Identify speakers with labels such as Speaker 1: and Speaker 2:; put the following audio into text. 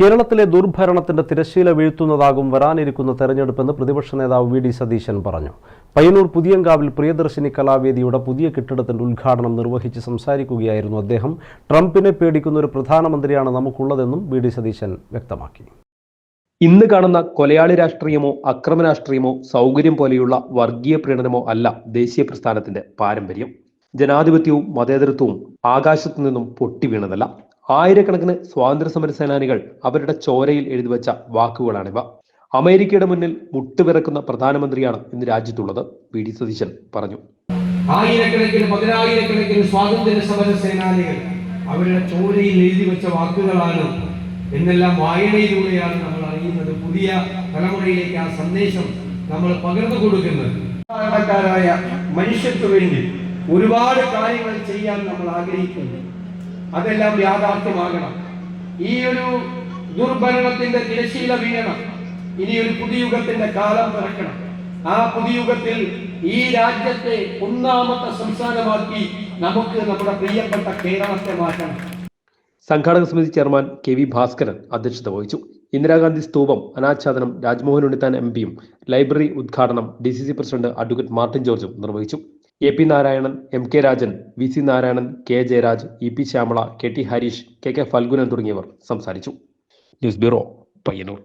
Speaker 1: കേരളത്തിലെ ദുർഭരണത്തിന്റെ തിരശ്ശീല വീഴ്ത്തുന്നതാകും വരാനിരിക്കുന്ന തെരഞ്ഞെടുപ്പെന്ന് പ്രതിപക്ഷ നേതാവ് വി ഡി സതീശൻ പറഞ്ഞു. പയ്യന്നൂർ പുതിയങ്കാവിൽ പ്രിയദർശിനി കലാവേദിയുടെ പുതിയ കെട്ടിടത്തിന്റെ ഉദ്ഘാടനം നിർവഹിച്ച് സംസാരിക്കുകയായിരുന്നു അദ്ദേഹം. ട്രംപിനെ പേടിക്കുന്ന ഒരു പ്രധാനമന്ത്രിയാണ് നമുക്കുള്ളതെന്നും വി ഡി സതീശൻ വ്യക്തമാക്കി.
Speaker 2: ഇന്ന് കാണുന്ന കൊലയാളി രാഷ്ട്രീയമോ അക്രമ രാഷ്ട്രീയമോ സൗകര്യം പോലെയുള്ള വർഗീയ പ്രീണനമോ അല്ല ദേശീയ പ്രസ്ഥാനത്തിന്റെ പാരമ്പര്യം. ജനാധിപത്യവും മതേതരത്വവും ആകാശത്തു നിന്നും പൊട്ടി വീണതല്ല. ആയിരക്കണക്കിന് സ്വാതന്ത്ര്യ സമര സേനാനികൾ അവരുടെ ചോരയിൽ എഴുതി വെച്ച വാക്കുകളാണിവ. അമേരിക്കയുടെ മുന്നിൽ മുട്ടുവിറക്കുന്ന പ്രധാനമന്ത്രിയാണ് ഇന്ന് രാജ്യത്തുള്ളത് വി. ഡി. സതീശൻ പറഞ്ഞു.
Speaker 3: ആയിരക്കണക്കിന് പതിനായിരക്കണക്കിന് സ്വാതന്ത്ര്യ സമര സേനാനികൾ അവരുടെ ചോരയിൽ എഴുതി വെച്ച വാക്കുകളാണ് എന്നെല്ലാം വായനയിലൂടെയാണ് നമ്മൾ അറിയുന്നത്. പുതിയ തലമുറയിലേക്ക് ആ സന്ദേശം നമ്മൾ പകർന്നു കൊടുക്കുന്നത്. മനുഷ്യർക്ക് വേണ്ടി ഒരുപാട് കാര്യങ്ങൾ ചെയ്യാൻ നമ്മൾ ആഗ്രഹിക്കുന്നു. അതെല്ലാം യാഥാർത്ഥ്യമാകണം. ഈ ഒരു ദുർഭരണത്തിന്റെ തിരശീല വീഴണം. ഇനി ഒരു പുതുയുഗത്തിന്റെ കാലം പിറക്കണം. ആ പുതുയുഗത്തിൽ ഈ രാജ്യത്തെ ഒന്നാമത്തെ സംസ്ഥാനമാക്കി നമുക്ക് നമ്മുടെ പ്രിയപ്പെട്ട കേരളത്തെ മാറ്റണം.
Speaker 2: സംഘാടക സമിതി ചെയർമാൻ കെ വി ഭാസ്കരൻ അധ്യക്ഷത വഹിച്ചു. ഇന്ദിരാഗാന്ധി സ്തൂപം അനാച്ഛാദനം രാജ്മോഹൻ ഉണ്ണിത്താൻ എം പിയും ലൈബ്രറി ഉദ്ഘാടനം D C C president advocate Martin ജോർജും നിർവഹിച്ചു. A P Narayanan M K Rajan V C Narayanan K Jayaraj E P Shyamala K T Harish K K Phalgunan തുടങ്ങിയവർ സംസാരിച്ചു. News bureau Payyanur.